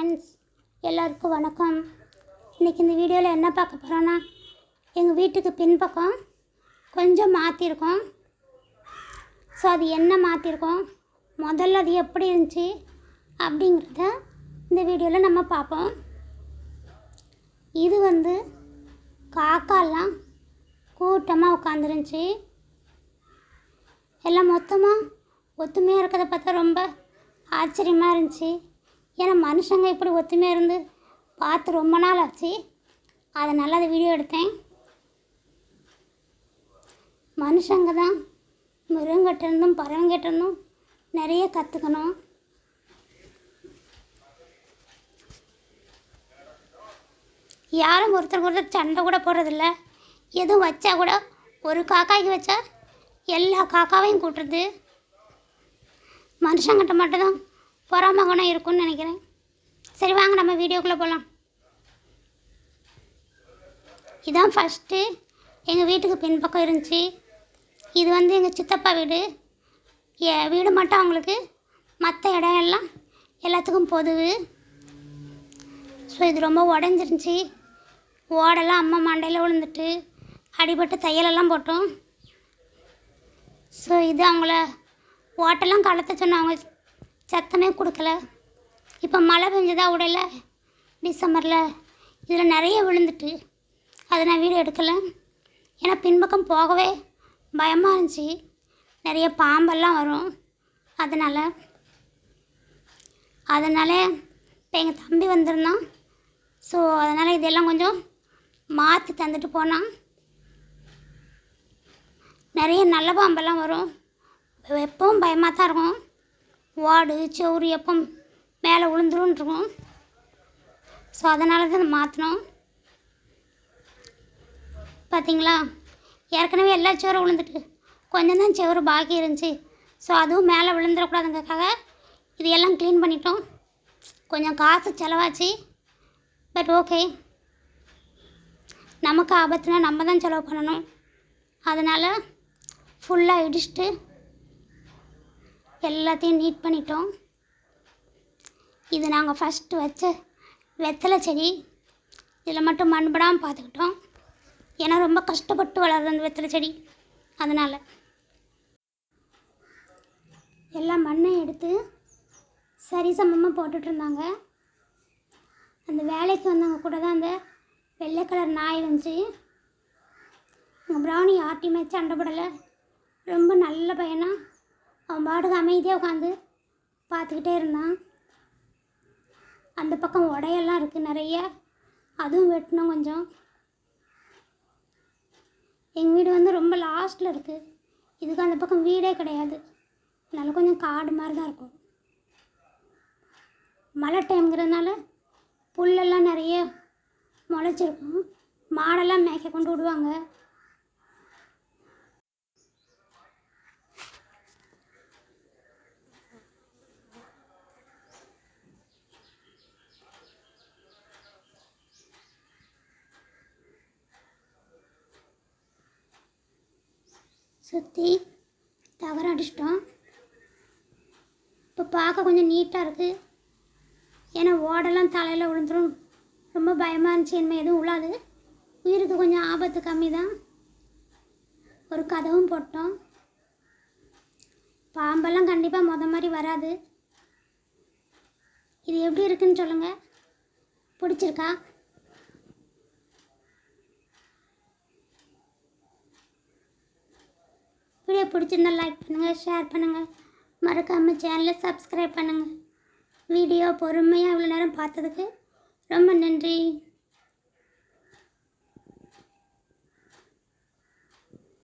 Friends எல்லோருக்கும் வணக்கம். இன்றைக்கி இந்த வீடியோவில் என்ன பார்க்க போகிறோன்னா எங்கள் வீட்டுக்கு பின்பக்கம் கொஞ்சம் மாற்றிருக்கோம் ஸோ அது என்ன மாற்றிருக்கோம் முதல்ல அது எப்படி இருந்துச்சு அப்படிங்கிறத இந்த வீடியோவில் நம்ம பார்ப்போம். இது வந்து காக்காலாம் கூட்டமாக உட்காந்துருந்துச்சி எல்லாம் மொத்தமாக ஒத்துமையாக இருக்கிறத பார்த்தா ரொம்ப ஆச்சரியமாக இருந்துச்சு. ஏன்னா மனுஷங்க இப்படி ஒத்துமையாக இருந்து பார்த்து ரொம்ப நாள் ஆச்சு அதனால் அதை வீடியோ எடுத்தேன். மனுஷங்க தான் மிருகங்கிட்ட இருந்தும் இருந்தும் நிறைய கற்றுக்கணும் யாரும் ஒருத்தருக்கு ஒருத்தர் சண்டை கூட போடுறதில்ல. எதுவும் வச்சா கூட ஒரு காக்காய்க்கு வச்சா எல்லா காக்காவையும் கூட்டுறது. மனுஷங்கிட்ட மட்டும்தான் பொறாம குணம் இருக்கும்னு நினைக்கிறேன். சரி வாங்க நம்ம வீடியோக்குள்ளே போகலாம் இதான் ஃபஸ்ட்டு எங்கள் வீட்டுக்கு பின்பக்கம் இருந்துச்சு. இது வந்து எங்கள் சித்தப்பா வீடு. ஏ வீடு மட்டும் அவங்களுக்கு. மற்ற இடம் எல்லாம் எல்லாத்துக்கும் பொதுவு. ஸோ இது ரொம்ப உடஞ்சிருந்துச்சி. ஓடெல்லாம் அம்மா மண்டையில் விழுந்துட்டு அடிபட்டு தையலெல்லாம் போட்டோம். ஸோ இது அவங்கள ஓட்டெல்லாம் கலத்த சொன்னாங்க சத்தமே கொடுக்கல. இப்போ மழை பெஞ்சதா உடையில டிசம்பரில். இதில் நிறைய விழுந்துட்டு. அதை நான் வீடியோ எடுக்கலை. ஏன்னா பின்பக்கம் போகவே பயமாக இருந்துச்சு. நிறைய பாம்பெல்லாம் வரும். அதனால். அதனால் இப்போ எங்கள் தம்பி வந்திருந்தான். ஸோ அதனால் இதெல்லாம் கொஞ்சம் மாற்றி தந்துட்டு போனான். நிறைய நல்ல பாம்பெல்லாம் வரும். எப்பவும் பயமாக தான் இருக்கும். வாடு சோறு எப்பம் மேலே விழுந்துரும் இருக்கும் ஸோ அதனால தான் அதை மாற்றினோம் பார்த்தீங்களா ஏற்கனவே எல்லா சோறும் விழுந்துட்டு கொஞ்சம் தான் சோறு பாக்கி இருந்துச்சு. ஸோ அதுவும் மேலே விழுந்துடக்கூடாதுங்கிறதுக்காக இது எல்லாம் க்ளீன் பண்ணிட்டோம். கொஞ்சம் காசு செலவாச்சு. பட் ஓகே நமக்கு ஆபத்துனா நம்ம தான் செலவு பண்ணணும். அதனால் ஃபுல்லாக இடிச்சிட்டு எல்லாத்தையும் நீட் பண்ணிட்டோம். இது நாங்கள் ஃபஸ்ட்டு வச்ச வெத்தலை செடி. இதில் மட்டும் மண்படாமல் பார்த்துக்கிட்டோம் ஏன்னா ரொம்ப கஷ்டப்பட்டு வளருது அந்த வெத்தலை செடி. அதனால். எல்லா மண்ணையும் எடுத்து சரி சமமாக போட்டுட்டு இருந்தாங்க. அந்த வேலைக்கு வந்தவங்க கூட தான் அந்த வெள்ளை கலர் நாய் வந்துச்சு. எங்கள் ப்ரௌனி யார்ட்டையுமே சண்டை ரொம்ப நல்ல பையனாக அவன் பாட்டுக்கு அமைதியாக உட்காந்து பார்த்துக்கிட்டே இருந்தான். அந்த பக்கம் உடையெல்லாம் இருக்குது நிறைய. அதுவும் வெட்டணும் கொஞ்சம். எங்கள் வீடு வந்து ரொம்ப லாஸ்ட்டில் இருக்குது இதுக்கு அந்த பக்கம் வீடே கிடையாது. அதனால் கொஞ்சம் காடு மாதிரி தான் இருக்கும். மழை டைம்ங்கிறதுனால புல்லெல்லாம் நிறைய முளைச்சிருக்கும். மாடெல்லாம் மேய்க்க கொண்டு விடுவாங்க. சுற்றி தகரம் அடிச்சிட்டோம். இப்போ பார்க்க கொஞ்சம் நீட்டாக இருக்குது ஏன்னா ஓடெல்லாம் தலையில் விழுந்துடும் ரொம்ப பயமாக இருந்துச்சு. இனிமேல் எதுவும் உள்ளாது. உயிருக்கு கொஞ்சம் ஆபத்து கம்மி தான் ஒரு கதவும் போட்டோம். பாம்பெல்லாம் கண்டிப்பாக மொத மாதிரி வராது. இது எப்படி இருக்குன்னு சொல்லுங்கள் பிடிச்சிருக்கா வீடியோ பிடிச்சிருந்தா லைக் பண்ணுங்கள் ஷேர் பண்ணுங்கள் மறக்காமல் சேனலை சப்ஸ்கிரைப் பண்ணுங்கள் வீடியோ பொறுமையாக இவ்வளோ நேரம் பார்த்ததுக்கு ரொம்ப நன்றி.